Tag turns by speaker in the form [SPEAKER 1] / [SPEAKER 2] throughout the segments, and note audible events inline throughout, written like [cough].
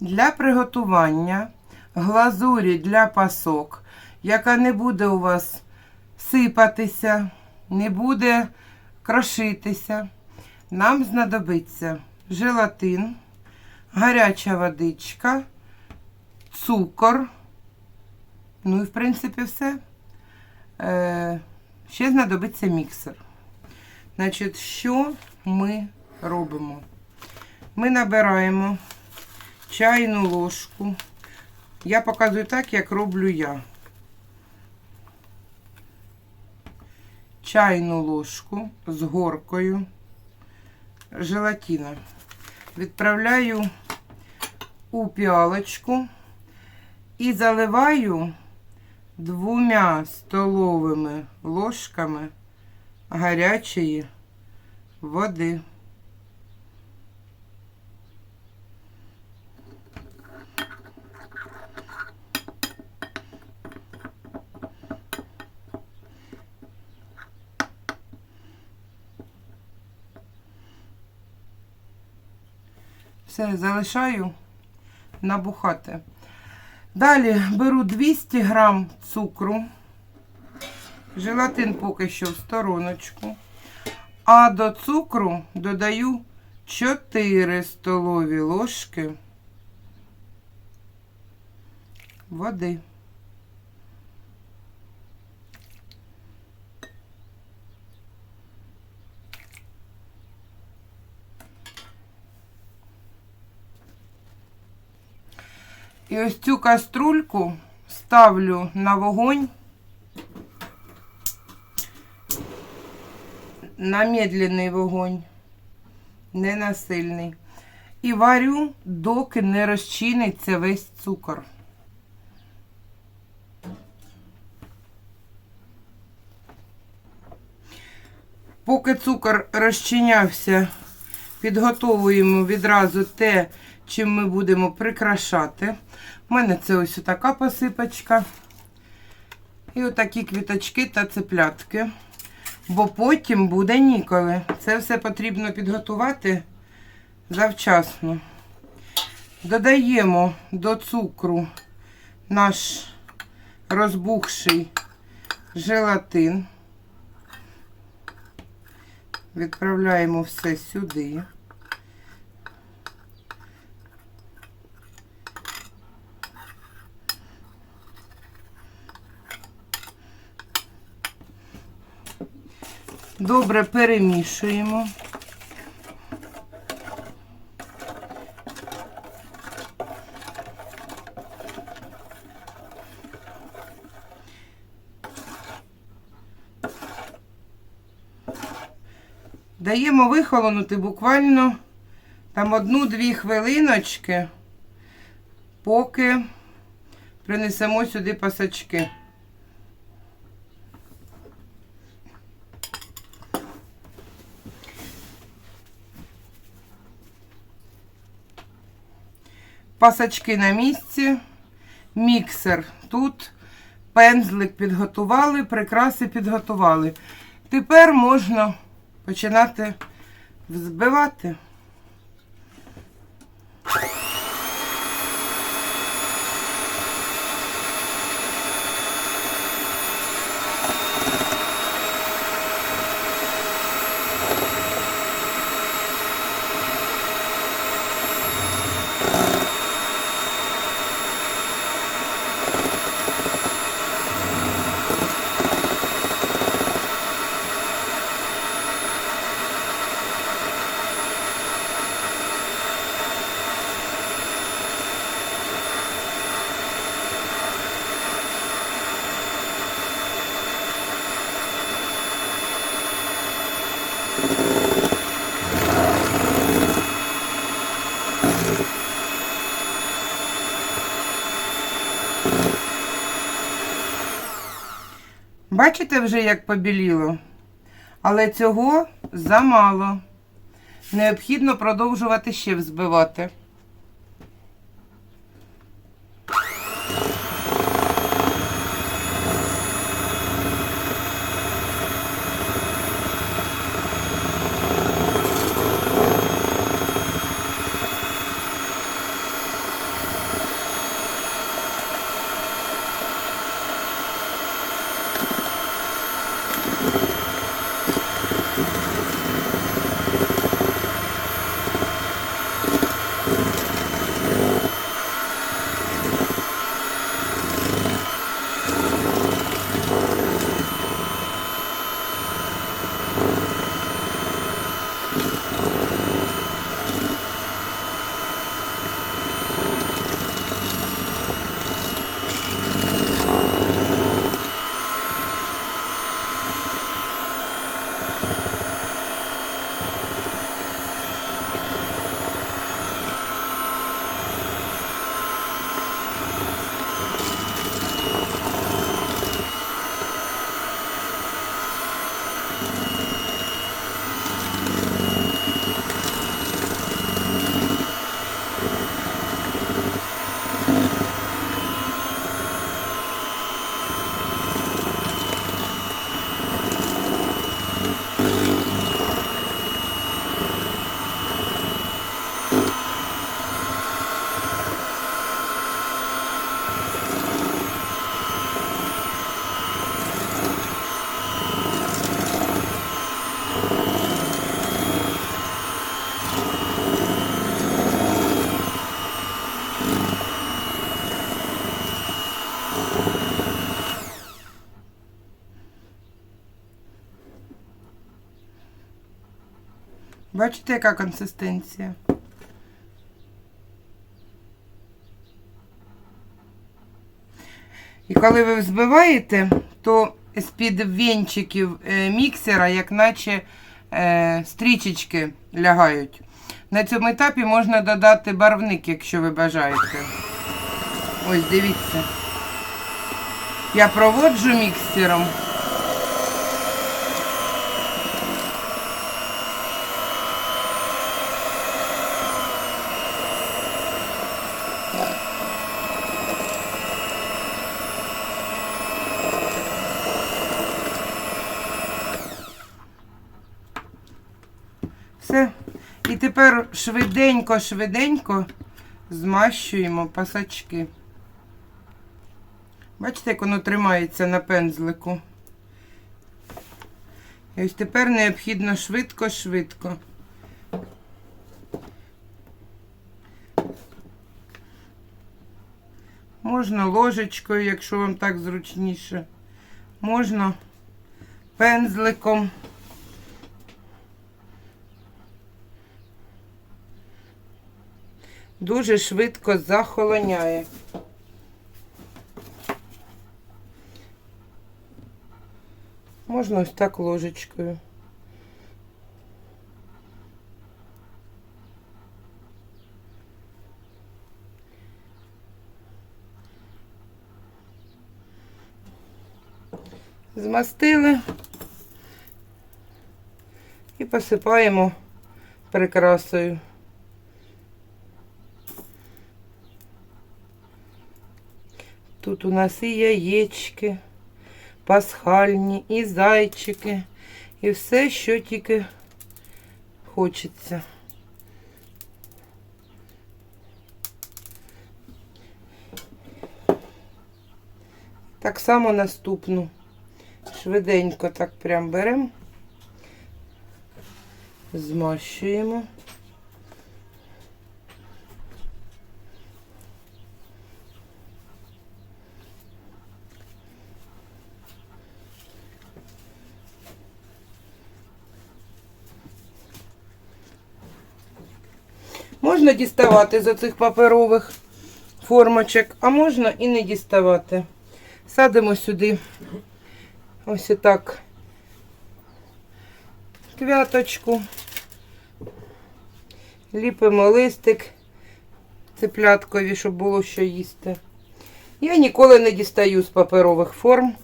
[SPEAKER 1] Для приготування глазурі для пасок, яка не буде у вас сипатися, не буде крошитися, нам знадобиться желатин, гаряча водичка, цукор. Ну і в принципі все. Е, ще знадобиться міксер. Значить, що ми робимо? Ми набираємо чайну ложку. Я показую так, як роблю я. Чайну ложку з горкою желатина. Відправляю у піалочку і заливаю двома столовими ложками гарячої води. Все, залишаю набухати. Далі беру 200 грам цукру, желатин поки що в стороночку, а до цукру додаю 4 столові ложки води. І ось цю каструльку ставлю на вогонь на медленний вогонь, не на. І варю, доки не розчиниться весь цукор. Поки цукор розчинявся, підготовуємо відразу те, чим ми будемо прикрашати. У мене це ось така посипочка. І отакі квіточки та цеплятки. Бо потім буде ніколи. Це все потрібно підготувати завчасно. Додаємо до цукру наш розбухший желатин. Відправляємо все сюди. Добре перемішуємо. Даємо вихолонути буквально там одну-дві хвилиночки, поки принесемо сюди пасачки. Пасачки на місці, міксер тут, пензлик підготували, прикраси підготували. Тепер можна починати взбивати. Бачите вже, як побіліло? Але цього замало. Необхідно продовжувати ще взбивати. Бачите, яка консистенція? І коли ви взбиваєте, то з-під вінчиків е, міксера, як наче е, стрічечки лягають. На цьому етапі можна додати барвник, якщо ви бажаєте. Ось дивіться. Я проводжу міксером. Все. І тепер швиденько-швиденько змащуємо пасачки. Бачите, як воно тримається на пензлику. І ось тепер необхідно швидко-швидко. Можна ложечкою, якщо вам так зручніше. Можна пензликом. Дуже швидко захолоняє. Можна ось так ложечкою. Змастили і посипаємо прикрасою. Тут у нас і яєчки, пасхальні, і зайчики, і все, що тільки хочеться. Так само наступну. Швиденько так прям беремо, змащуємо. Можна діставати з оцих паперових формочок, а можна і не діставати. Садимо сюди ось так квяточку, ліпимо листик цепляткові, щоб було що їсти. Я ніколи не дістаю з паперових форм.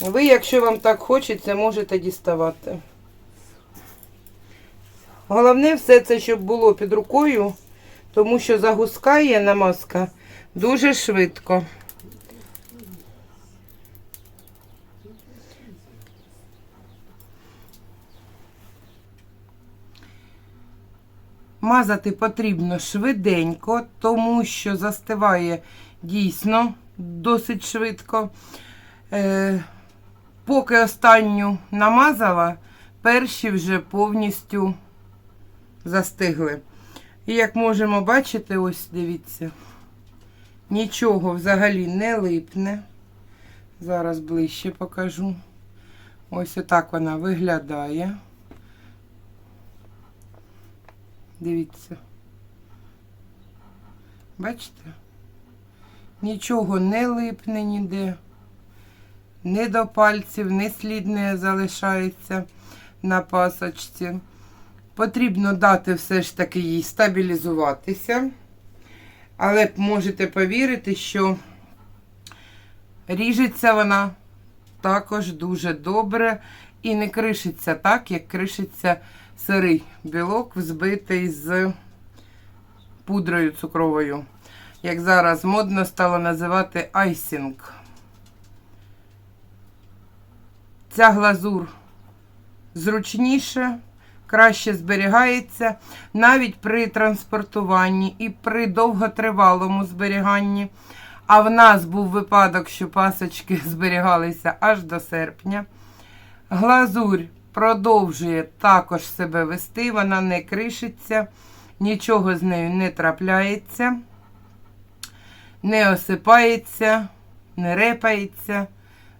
[SPEAKER 1] Ви, якщо вам так хочеться, можете діставати. Головне все це, щоб було під рукою, тому що загускає намазка дуже швидко. Мазати потрібно швиденько, тому що застиває дійсно досить швидко. Е, поки останню намазала, перші вже повністю застигли. І як можемо бачити, ось дивіться, нічого взагалі не липне. Зараз ближче покажу. Ось отак вона виглядає. Дивіться. Бачите? Нічого не липне ніде, ні до пальців, ні слід не залишається на пасочці. Потрібно дати все ж таки їй стабілізуватися. Але можете повірити, що ріжеться вона також дуже добре і не кришиться так, як кришиться сирий білок, взбитий з пудрою цукровою. Як зараз модно стало називати айсінг. Ця глазур зручніше, краще зберігається навіть при транспортуванні і при довготривалому зберіганні. А в нас був випадок, що пасочки [laughs] зберігалися аж до серпня. Глазурь продовжує також себе вести, вона не кришиться, нічого з нею не трапляється, не осипається, не репається,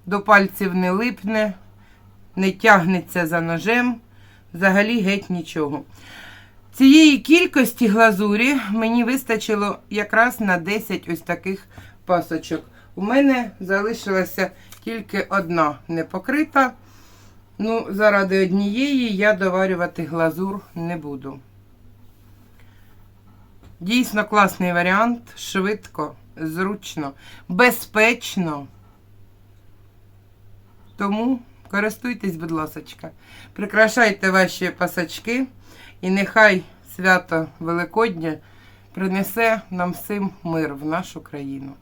[SPEAKER 1] до пальців не липне, не тягнеться за ножем. Взагалі геть нічого. Цієї кількості глазурі мені вистачило якраз на 10 ось таких пасочок. У мене залишилася тільки одна не покрита. Ну, заради однієї я доварювати глазур не буду. Дійсно класний варіант, швидко, зручно, безпечно. Тому користуйтесь, будь ласочка. Прикрашайте ваші пасачки, і нехай свято Великодня принесе нам всім мир в нашу країну.